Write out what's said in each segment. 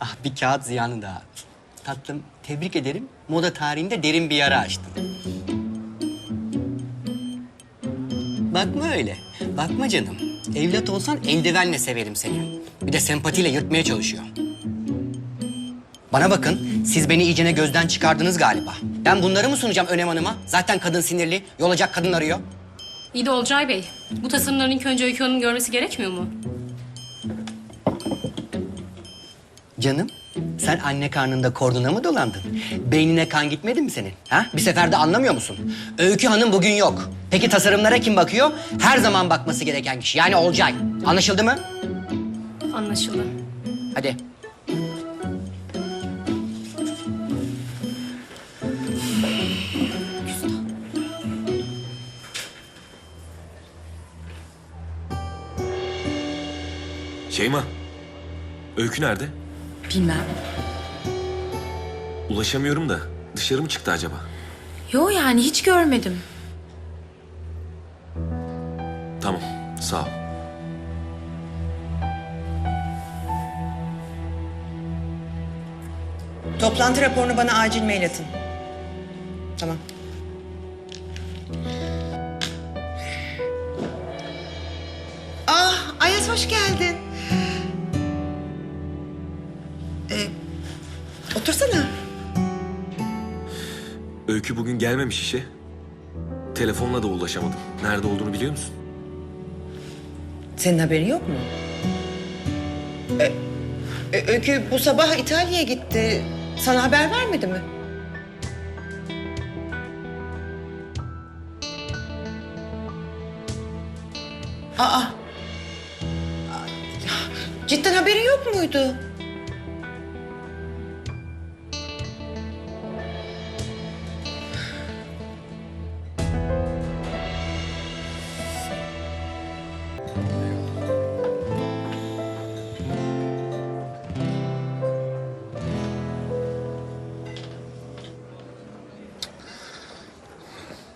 Ah bir kağıt ziyanı daha. Tatlım tebrik ederim. Moda tarihinde derin bir yara açtın. Bakma öyle. Bakma canım. Evlat olsan eldivenle severim seni. Bir de sempatiyle yırtmaya çalışıyor. Bana bakın, siz beni iyicene gözden çıkardınız galiba. Ben bunları mı sunacağım Önem Hanım'a? Zaten kadın sinirli, yolacak kadın arıyor. İyi de Olcay Bey, bu tasarımların ilk önce Öykü Hanım'ın görmesi gerekmiyor mu? Canım, sen anne karnında korduna mı dolandın? Beynine kan gitmedi mi senin? Ha? Bir seferde anlamıyor musun? Öykü Hanım bugün yok. Peki tasarımlara kim bakıyor? Her zaman bakması gereken kişi. Yani Olcay. Anlaşıldı mı? Anlaşıldı. Hadi. Şeyma, Öykü nerede? Bilmem. Ulaşamıyorum da dışarı mı çıktı acaba? Yo yani hiç görmedim. Tamam, sağ ol. Toplantı raporunu bana acil mail atın. Tamam. Ah, Ayaz hoş geldin. Öykü bugün gelmemiş işe. Telefonla da ulaşamadım. Nerede olduğunu biliyor musun? Senin haberin yok mu? Ee, Ö- Öykü bu sabah İtalya'ya gitti. Sana haber vermedi mi? Aa. Cidden haberin yok muydu?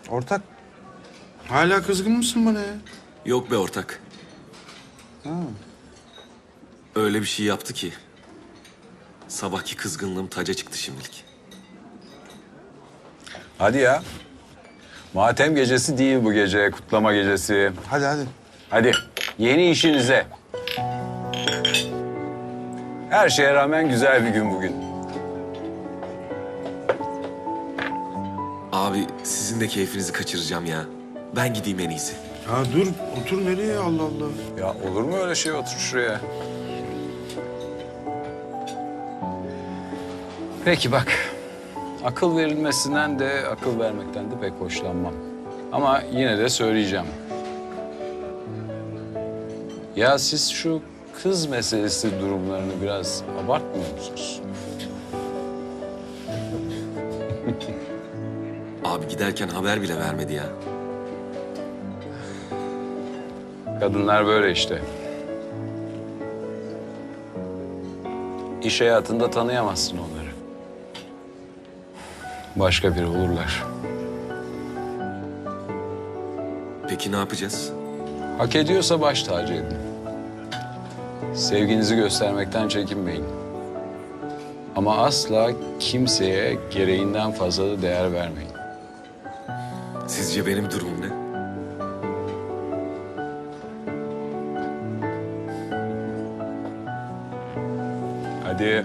Ortak. Hala kızgın mısın bana ya? Yok be ortak. Öyle bir şey yaptı ki. Sabahki kızgınlığım taca çıktı şimdilik. Hadi ya. Matem gecesi değil bu gece, kutlama gecesi. Hadi hadi. Hadi yeni işinize. Her şeye rağmen güzel bir gün bugün. Abi sizin de keyfinizi kaçıracağım ya. Ben gideyim en iyisi. Ya dur otur nereye Allah Allah. Ya olur mu öyle şey otur şuraya. Peki bak. Akıl verilmesinden de akıl vermekten de pek hoşlanmam. Ama yine de söyleyeceğim. Ya siz şu kız meselesi durumlarını biraz abartmıyor musunuz? Abi giderken haber bile vermedi ya. Kadınlar böyle işte. İş hayatında tanıyamazsın onları. Başka biri olurlar. Peki ne yapacağız? Hak ediyorsa baş tacı edin. Sevginizi göstermekten çekinmeyin. Ama asla kimseye gereğinden fazla da değer vermeyin. Sizce benim durumum ne? Hadi.